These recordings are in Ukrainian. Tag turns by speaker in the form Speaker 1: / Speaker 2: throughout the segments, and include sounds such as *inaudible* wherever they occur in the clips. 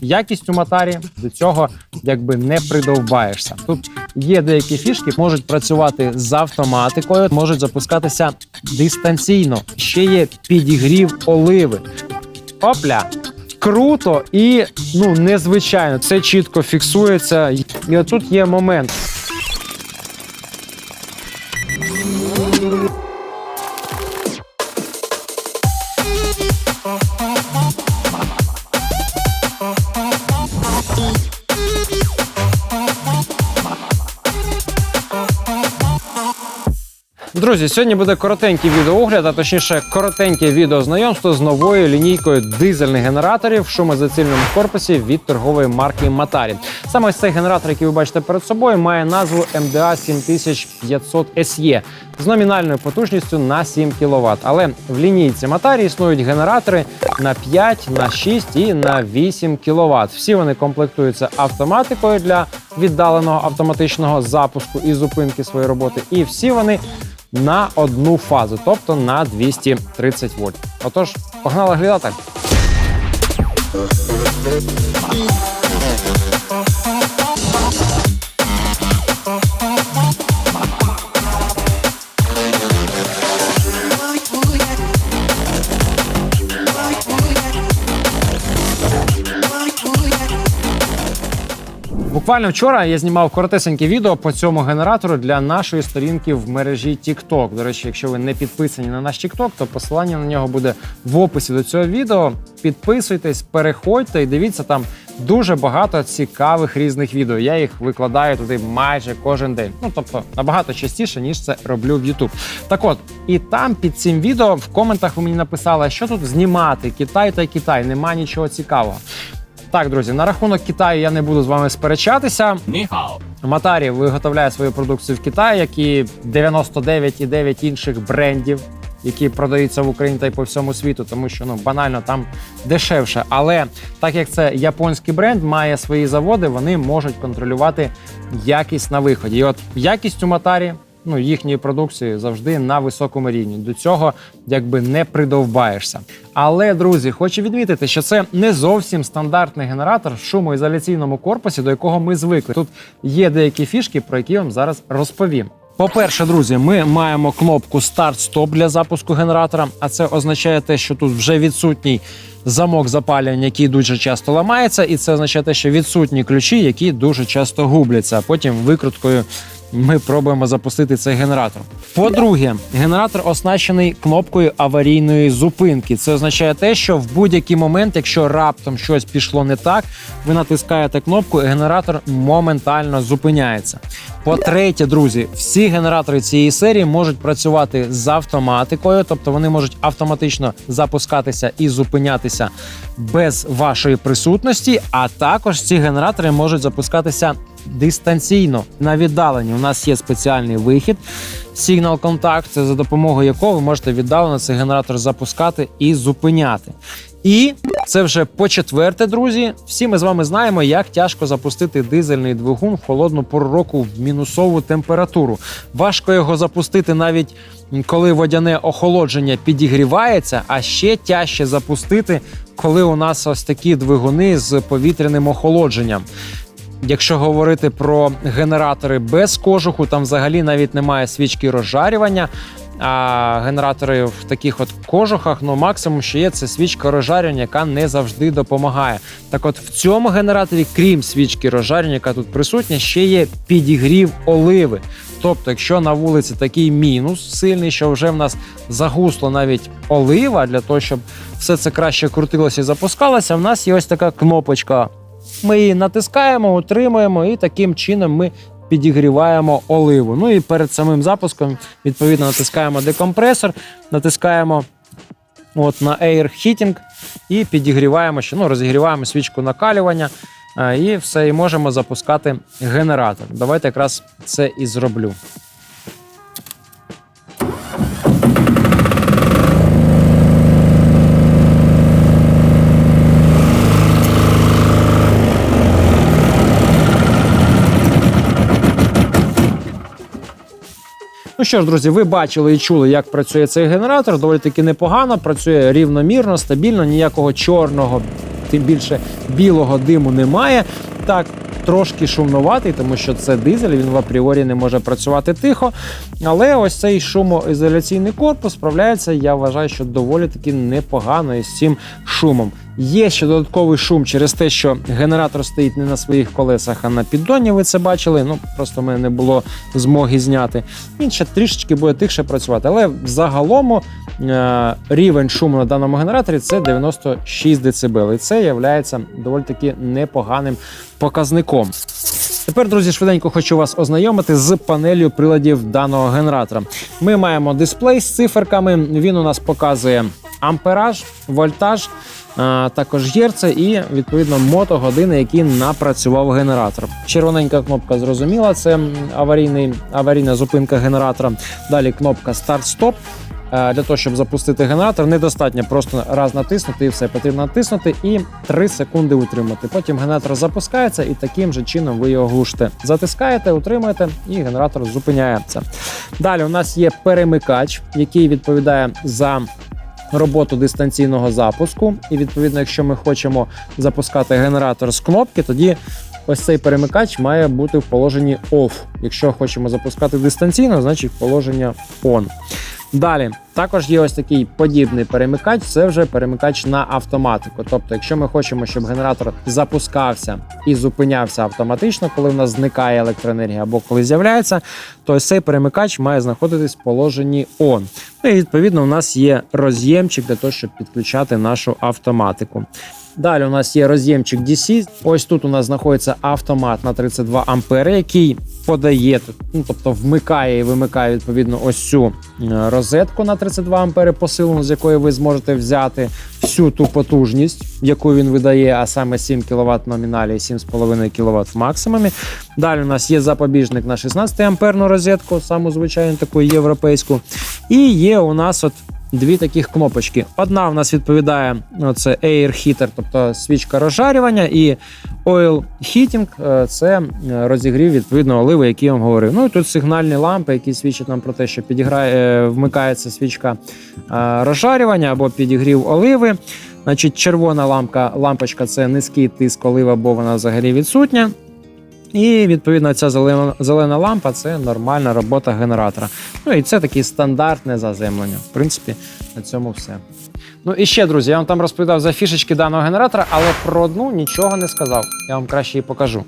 Speaker 1: Якість у матарі до цього якби не придовбаєшся. Тут є деякі фішки, можуть працювати з автоматикою, можуть запускатися дистанційно. Ще є підігрів оливи. Опля! Круто і ну незвичайно. Це чітко фіксується. І отут є момент. Друзі, сьогодні буде коротенький відеоогляд, а точніше коротеньке відео знайомство з новою лінійкою дизельних генераторів в шумозацільному корпусі від торгової марки Матарі. Саме цей генератор, який ви бачите перед собою, має назву МДА 7500 SE з номінальною потужністю на 7 кВт. Але в лінійці Матарі існують генератори на 5, на 6 і на 8 кВт. Всі вони комплектуються автоматикою для віддаленого автоматичного запуску і зупинки своєї роботи. І всі вони на одну фазу, тобто на 230 вольт. Отож, погнали глядати. Буквально вчора я знімав коротесеньке відео по цьому генератору для нашої сторінки в мережі TikTok. До речі, якщо ви не підписані на наш TikTok, то посилання на нього буде в описі до цього відео. Підписуйтесь, переходьте і дивіться там дуже багато цікавих різних відео. Я їх викладаю туди майже кожен день. Ну тобто набагато частіше ніж це роблю в YouTube. Так от і там під цим відео в коментах ви мені написали, що тут знімати Китай та Китай. Нема нічого цікавого. Так, друзі, на рахунок Китаю я не буду з вами сперечатися.
Speaker 2: Ніхао.
Speaker 1: Матарі виготовляє свою продукцію в Китаї, як і 99,9 інших брендів, які продаються в Україні та й по всьому світу, тому що ну банально там дешевше. Але так як це японський бренд, має свої заводи, вони можуть контролювати якість на виході. І от якість у Матарі. Ну, їхньої продукції завжди на високому рівні. До цього якби не придовбаєшся. Але, друзі, хочу відмітити, що це не зовсім стандартний генератор в шумоізоляційному корпусі, до якого ми звикли. Тут є деякі фішки, про які я вам зараз розповім. По-перше, друзі, ми маємо кнопку старт-стоп для запуску генератора, а це означає те, що тут вже відсутній замок запалювання, який дуже часто ламається, і це означає те, що відсутні ключі, які дуже часто губляться. А потім викруткою ми пробуємо запустити цей генератор. По-друге, генератор оснащений кнопкою аварійної зупинки. Це означає те, що в будь-який момент, якщо раптом щось пішло не так, ви натискаєте кнопку, і генератор моментально зупиняється. По-третє, друзі, всі генератори цієї серії можуть працювати з автоматикою, тобто вони можуть автоматично запускатися і зупинятися без вашої присутності. А також ці генератори можуть запускатися дистанційно на віддаленні. У нас є спеціальний вихід Contact, це за допомогою якого ви можете віддалено цей генератор запускати і зупиняти. І це вже по четверте, друзі. Всі ми з вами знаємо, як тяжко запустити дизельний двигун в холодну пору року в мінусову температуру. Важко його запустити навіть коли водяне охолодження підігрівається, а ще тяжче запустити, коли у нас ось такі двигуни з повітряним охолодженням. Якщо говорити про генератори без кожуху, там взагалі навіть немає свічки розжарювання. А генератори в таких от кожухах, ну максимум, що є, це свічка розжарювання, яка не завжди допомагає. Так, от в цьому генераторі, крім свічки розжарювання, яка тут присутня, ще є підігрів оливи. Тобто, якщо на вулиці такий мінус сильний, що вже в нас загусло навіть олива для того, щоб все це краще крутилося і запускалося, в нас є ось така кнопочка. Ми її натискаємо, утримуємо, і таким чином ми підігріваємо оливу. Ну і перед самим запуском, відповідно, натискаємо декомпресор, натискаємо от на Air Heating і підігріваємо ще, ну, розігріваємо свічку накалювання. І все, і можемо запускати генератор. Давайте якраз це і зроблю. Ну що ж, друзі, ви бачили і чули, як працює цей генератор. Доволі таки непогано, працює рівномірно, стабільно, ніякого чорного тим більше білого диму немає. Так, трошки шумноватий, тому що це дизель, він в апріорі не може працювати тихо. Але ось цей шумоізоляційний корпус справляється, я вважаю, що доволі таки непогано із цим шумом. Є ще додатковий шум через те, що генератор стоїть не на своїх колесах, а на піддоні. Ви це бачили. Ну просто в мене не було змоги зняти. Він ще трішечки буде тихше працювати. Але загалом е, рівень шуму на даному генераторі це 96 дБ. І це є доволі таки непоганим показником. Тепер, друзі, швиденько хочу вас ознайомити з панелью приладів даного генератора. Ми маємо дисплей з циферками. Він у нас показує ампераж, вольтаж, також єрце і відповідно мотогодини, які напрацював генератор. Червоненька кнопка зрозуміла, це аварійний, аварійна зупинка генератора. Далі кнопка старт-стоп. Для того, щоб запустити генератор, недостатньо просто раз натиснути і все потрібно натиснути і 3 секунди утримати. Потім генератор запускається і таким же чином ви його глушите. Затискаєте, утримуєте, і генератор зупиняється. Далі у нас є перемикач, який відповідає за роботу дистанційного запуску. І відповідно, якщо ми хочемо запускати генератор з кнопки, тоді ось цей перемикач має бути в положенні OFF. Якщо хочемо запускати дистанційно, значить положення ON. Далі також є ось такий подібний перемикач. Це вже перемикач на автоматику. Тобто, якщо ми хочемо, щоб генератор запускався і зупинявся автоматично, коли в нас зникає електроенергія або коли з'являється, то цей перемикач має знаходитись в положенні ON. Ну і відповідно у нас є роз'ємчик для того, щоб підключати нашу автоматику. Далі у нас є роз'ємчик DC. Ось тут у нас знаходиться автомат на 32 ампери, який подає, ну тобто вмикає і вимикає відповідно ось цю е, розетку на 32 ампери посилену, з якої ви зможете взяти всю ту потужність, яку він видає, а саме 7 кВт в номіналі і 7,5 кВт в максимумі. Далі у нас є запобіжник на 16 амперну розетку, саму звичайну таку європейську. І є у нас от дві таких кнопочки. Одна в нас відповідає ну, це Air Heater, тобто свічка розжарювання, і Oil Heating – це е, розігрів відповідно оливи, які я вам говорив. Ну і тут сигнальні лампи, які свідчать нам про те, що підіграє, е, вмикається свічка е, розжарювання або підігрів оливи. Значить, червона лампа, лампочка це низький тиск олива, бо вона взагалі відсутня. І відповідно ця зелена, зелена лампа це нормальна робота генератора. Ну і це таке стандартне заземлення. В принципі, на цьому все. Ну і ще, друзі, я вам там розповідав за фішечки даного генератора, але про одну нічого не сказав. Я вам краще її покажу.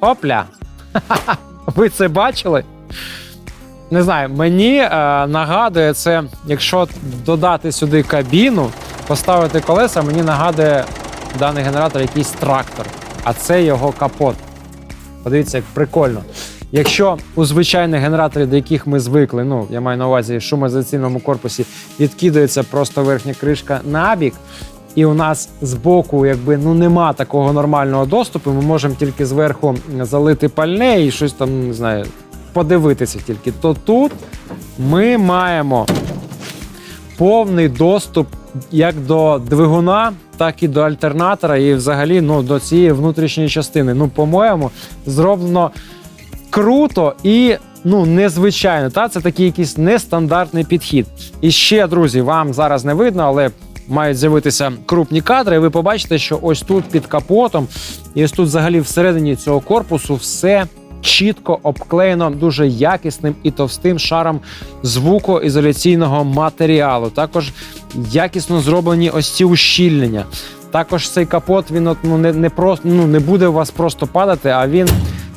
Speaker 1: Опля! *laughs* Ви це бачили? Не знаю, мені е, нагадує це, якщо додати сюди кабіну, поставити колеса, мені нагадує даний генератор якийсь трактор, а це його капот. Подивіться, як прикольно. Якщо у звичайних генераторів, до яких ми звикли, ну я маю на увазі в шумоізоляційному корпусі, відкидається просто верхня кришка на бік, і у нас збоку, якби ну нема такого нормального доступу, ми можемо тільки зверху залити пальне і щось там не знаю, подивитися тільки. То тут ми маємо повний доступ як до двигуна, так і до альтернатора, і взагалі ну, до цієї внутрішньої частини. Ну, по-моєму, зроблено круто і ну, незвичайно. Та? Це такий якийсь нестандартний підхід. І ще, друзі, вам зараз не видно, але. Мають з'явитися крупні кадри, і ви побачите, що ось тут під капотом, і ось тут, взагалі, всередині цього корпусу, все чітко обклеєно дуже якісним і товстим шаром звукоізоляційного матеріалу. Також якісно зроблені ось ці ущільнення. Також цей капот він от, ну, не, не, просто, ну, не буде у вас просто падати, а він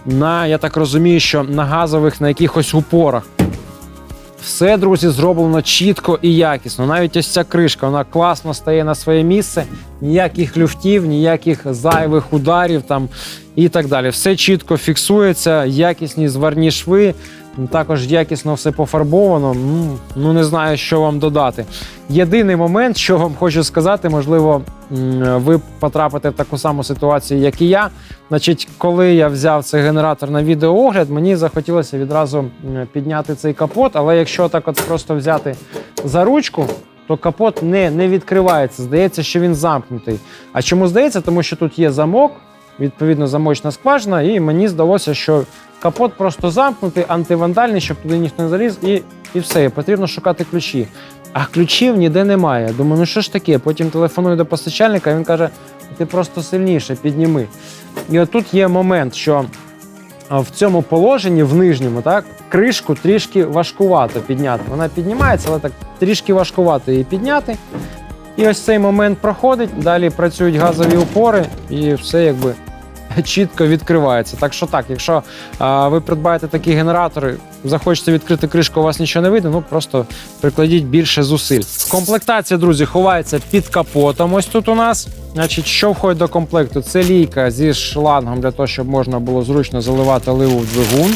Speaker 1: на, я так розумію, що на газових на якихось упорах. Все, друзі, зроблено чітко і якісно. Навіть ось ця кришка, вона класно стає на своє місце. Ніяких люфтів, ніяких зайвих ударів там і так далі. Все чітко фіксується, якісні зварні шви. Також якісно все пофарбовано. Ну, ну не знаю, що вам додати. Єдиний момент, що вам хочу сказати, можливо, ви потрапите в таку саму ситуацію, як і я. Значить, коли я взяв цей генератор на відеоогляд, мені захотілося відразу підняти цей капот. Але якщо так от просто взяти за ручку, то капот не, не відкривається. Здається, що він замкнутий. А чому здається? Тому що тут є замок, відповідно, замочна скважина, і мені здалося, що капот просто замкнутий, антивандальний, щоб туди ніхто не заліз, і, і все. Потрібно шукати ключі. а ключів ніде немає. Думаю, ну що ж таке? Потім телефоную до постачальника, він каже: ти просто сильніше підніми. І отут є момент, що в цьому положенні, в нижньому, так, кришку трішки важкувато підняти. Вона піднімається, але так трішки важкувато її підняти. І ось цей момент проходить, далі працюють газові упори, і все якби чітко відкривається. Так що так, якщо а, ви придбаєте такі генератори, захочете відкрити кришку, у вас нічого не вийде, ну просто прикладіть більше зусиль. Комплектація, друзі, ховається під капотом. Ось тут у нас. Значить, що входить до комплекту? Це лійка зі шлангом для того, щоб можна було зручно заливати ливу в двигун.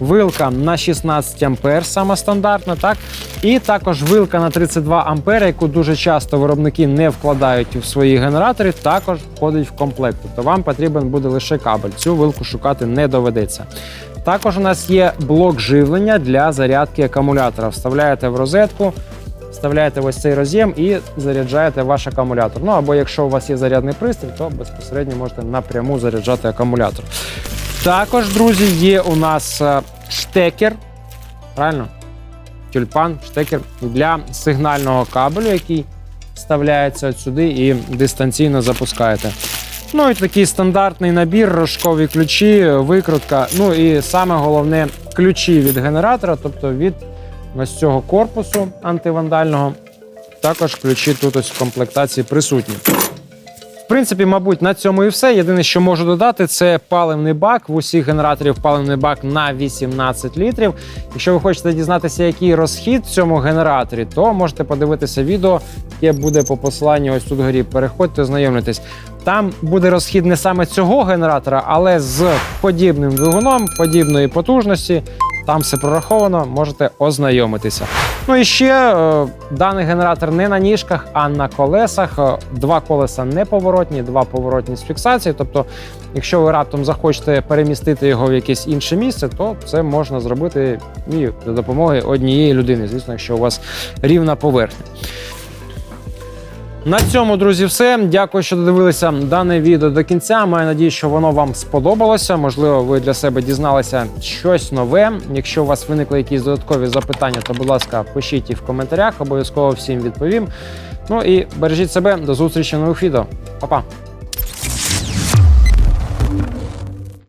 Speaker 1: Вилка на 16 ампер, сама стандартна, так? І також вилка на 32 ампер, яку дуже часто виробники не вкладають в свої генератори, також входить в комплект. Тобто вам потрібен буде лише кабель. Цю вилку шукати не доведеться. Також у нас є блок живлення для зарядки акумулятора. Вставляєте в розетку, вставляєте ось цей роз'єм і заряджаєте ваш акумулятор. Ну або якщо у вас є зарядний пристрій, то безпосередньо можете напряму заряджати акумулятор. Також, друзі, є у нас е, штекер. Правильно? Тюльпан, штекер для сигнального кабелю, який вставляється сюди і дистанційно запускаєте. Ну і такий стандартний набір, рожкові ключі, викрутка. Ну і саме головне ключі від генератора, тобто від ось цього корпусу антивандального. Також ключі тут ось в комплектації присутні. В принципі, мабуть, на цьому і все. Єдине, що можу додати, це паливний бак. В усіх генераторів паливний бак на 18 літрів. Якщо ви хочете дізнатися, який розхід в цьому генераторі, то можете подивитися відео, яке буде по посиланню ось тут горі. Переходьте, знайомитесь. Там буде розхід не саме цього генератора, але з подібним двигуном, подібної потужності. Там все прораховано, можете ознайомитися. Ну і ще е, даний генератор не на ніжках, а на колесах. Е, Два колеса неповоротні, два поворотні з фіксацією. Тобто, якщо ви раптом захочете перемістити його в якесь інше місце, то це можна зробити і за допомогою однієї людини. Звісно, якщо у вас рівна поверхня. На цьому, друзі, все. Дякую, що додивилися дане відео до кінця. Маю надію, що воно вам сподобалося. Можливо, ви для себе дізналися щось нове. Якщо у вас виникли якісь додаткові запитання, то, будь ласка, пишіть їх в коментарях. Обов'язково всім відповім. Ну і бережіть себе. До зустрічі в нових відео. Па-па!